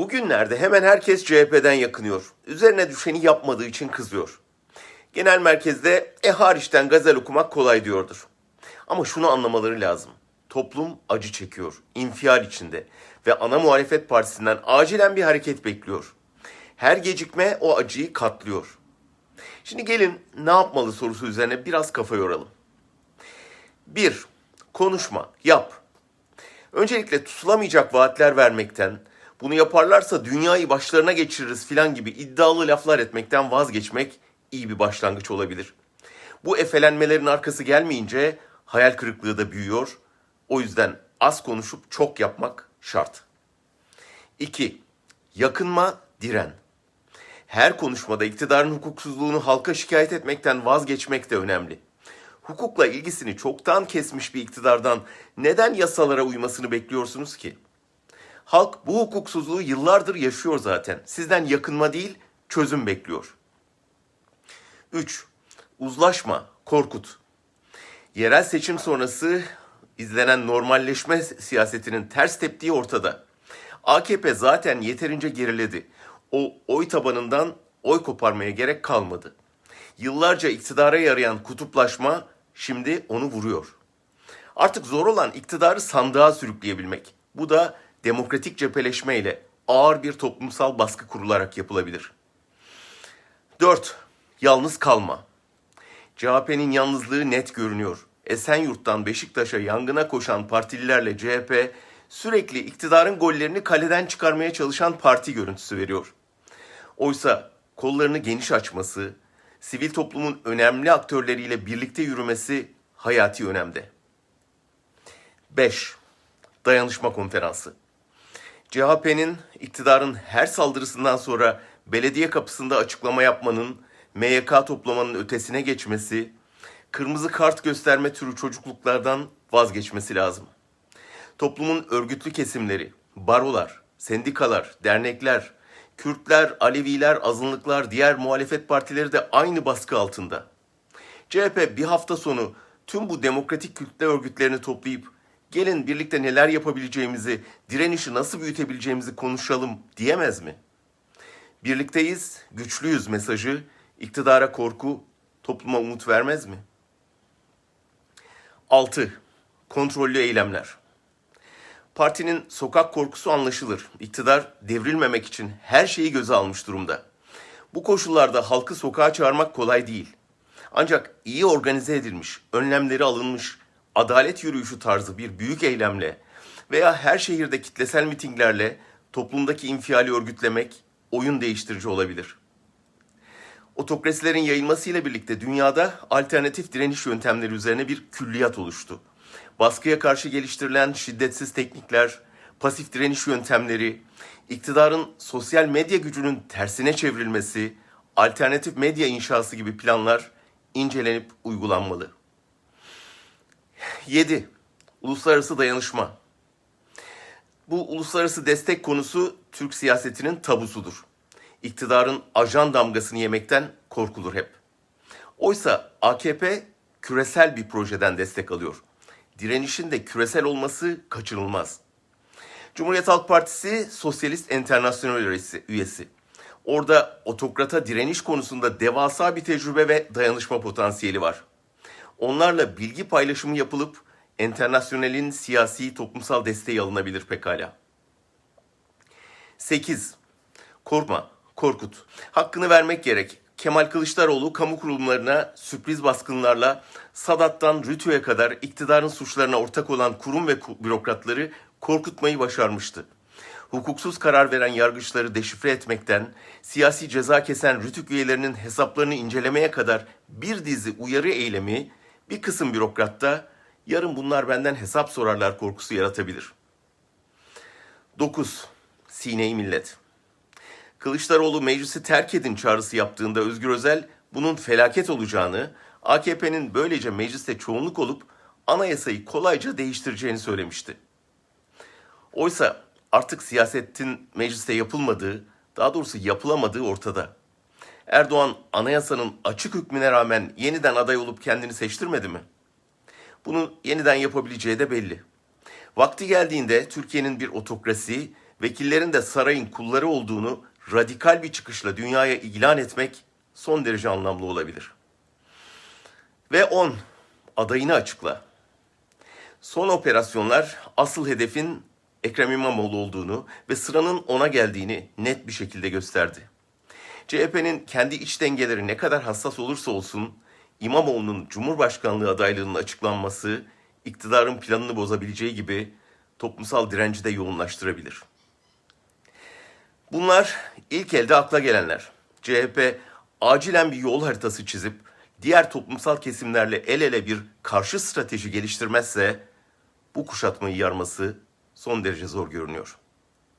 Bugünlerde hemen herkes CHP'den yakınıyor. Üzerine düşeni yapmadığı için kızıyor. Genel merkezde e hariçten gazel okumak kolay diyordur. Ama şunu anlamaları lazım. Toplum acı çekiyor, infial içinde ve ana muhalefet partisinden acilen bir hareket bekliyor. Her gecikme o acıyı katlıyor. Şimdi gelin ne yapmalı sorusu üzerine biraz kafa yoralım. 1. Konuşma, yap. Öncelikle tutulamayacak vaatler vermekten, bunu yaparlarsa dünyayı başlarına geçiririz filan gibi iddialı laflar etmekten vazgeçmek iyi bir başlangıç olabilir. Bu efelenmelerin arkası gelmeyince hayal kırıklığı da büyüyor. O yüzden az konuşup çok yapmak şart. 2. Yakınma, diren. Her konuşmada iktidarın hukuksuzluğunu halka şikayet etmekten vazgeçmek de önemli. Hukukla ilgisini çoktan kesmiş bir iktidardan neden yasalara uymasını bekliyorsunuz ki? Halk bu hukuksuzluğu yıllardır yaşıyor zaten. Sizden yakınma değil, çözüm bekliyor. 3. Uzlaşma, korkut. Yerel seçim sonrası izlenen normalleşme siyasetinin ters teptiği ortada. AKP zaten yeterince geriledi. O oy tabanından oy koparmaya gerek kalmadı. Yıllarca iktidara yarayan kutuplaşma şimdi onu vuruyor. Artık zor olan iktidarı sandığa sürükleyebilmek. Bu da demokratik cepheleşme ile ağır bir toplumsal baskı kurularak yapılabilir. 4. Yalnız kalma. CHP'nin yalnızlığı net görünüyor. Esenyurt'tan Beşiktaş'a yangına koşan partililerle CHP sürekli iktidarın gollerini kaleden çıkarmaya çalışan parti görüntüsü veriyor. Oysa kollarını geniş açması, sivil toplumun önemli aktörleriyle birlikte yürümesi hayati önemde. 5. Dayanışma Konferansı. CHP'nin iktidarın her saldırısından sonra belediye kapısında açıklama yapmanın, MYK toplamanın ötesine geçmesi, kırmızı kart gösterme türü çocukluklardan vazgeçmesi lazım. Toplumun örgütlü kesimleri, barolar, sendikalar, dernekler, Kürtler, Aleviler, azınlıklar, diğer muhalefet partileri de aynı baskı altında. CHP bir hafta sonu tüm bu demokratik kitle örgütlerini toplayıp gelin birlikte neler yapabileceğimizi, direnişi nasıl büyütebileceğimizi konuşalım diyemez mi? Birlikteyiz, güçlüyüz mesajı iktidara korku, topluma umut vermez mi? 6. Kontrollü eylemler. Partinin sokak korkusu anlaşılır. İktidar devrilmemek için her şeyi göze almış durumda. Bu koşullarda halkı sokağa çağırmak kolay değil. Ancak iyi organize edilmiş, önlemleri alınmış, adalet yürüyüşü tarzı bir büyük eylemle veya her şehirde kitlesel mitinglerle toplumdaki infiali örgütlemek oyun değiştirici olabilir. Otokrasilerin yayılmasıyla birlikte dünyada alternatif direniş yöntemleri üzerine bir külliyat oluştu. Baskıya karşı geliştirilen şiddetsiz teknikler, pasif direniş yöntemleri, iktidarın sosyal medya gücünün tersine çevrilmesi, alternatif medya inşası gibi planlar incelenip uygulanmalı. 7. Uluslararası dayanışma. Bu uluslararası destek konusu Türk siyasetinin tabusudur. İktidarın ajan damgasını yemekten korkulur hep. Oysa AKP küresel bir projeden destek alıyor. Direnişin de küresel olması kaçınılmaz. Cumhuriyet Halk Partisi Sosyalist Enternasyonel üyesi. Orada otokrata direniş konusunda devasa bir tecrübe ve dayanışma potansiyeli var. Onlarla bilgi paylaşımı yapılıp enternasyonelin siyasi toplumsal desteği alınabilir pekala. 8. Korkma, korkut. Hakkını vermek gerek. Kemal Kılıçdaroğlu kamu kurumlarına sürpriz baskınlarla Sadat'tan Rütü'ye kadar iktidarın suçlarına ortak olan kurum ve bürokratları korkutmayı başarmıştı. Hukuksuz karar veren yargıçları deşifre etmekten, siyasi ceza kesen Rütük üyelerinin hesaplarını incelemeye kadar bir dizi uyarı eylemi bir kısım bürokratta yarın bunlar benden hesap sorarlar korkusu yaratabilir. 9. Sineyi Millet Kılıçdaroğlu meclisi terk edin çağrısı yaptığında Özgür Özel bunun felaket olacağını, AKP'nin böylece mecliste çoğunluk olup anayasayı kolayca değiştireceğini söylemişti. Oysa artık siyasetin mecliste yapılmadığı, daha doğrusu yapılamadığı ortada. Erdoğan anayasanın açık hükmüne rağmen yeniden aday olup kendini seçtirmedi mi? Bunu yeniden yapabileceği de belli. Vakti geldiğinde Türkiye'nin bir otokrasi vekillerin de sarayın kulları olduğunu radikal bir çıkışla dünyaya ilan etmek son derece anlamlı olabilir. Ve 10. Adayını açıkla. Son operasyonlar asıl hedefin Ekrem İmamoğlu olduğunu ve sıranın ona geldiğini net bir şekilde gösterdi. CHP'nin kendi iç dengeleri ne kadar hassas olursa olsun İmamoğlu'nun Cumhurbaşkanlığı adaylığının açıklanması iktidarın planını bozabileceği gibi toplumsal direnci de yoğunlaştırabilir. Bunlar ilk elde akla gelenler. CHP acilen bir yol haritası çizip diğer toplumsal kesimlerle el ele bir karşı strateji geliştirmezse bu kuşatmayı yarması son derece zor görünüyor.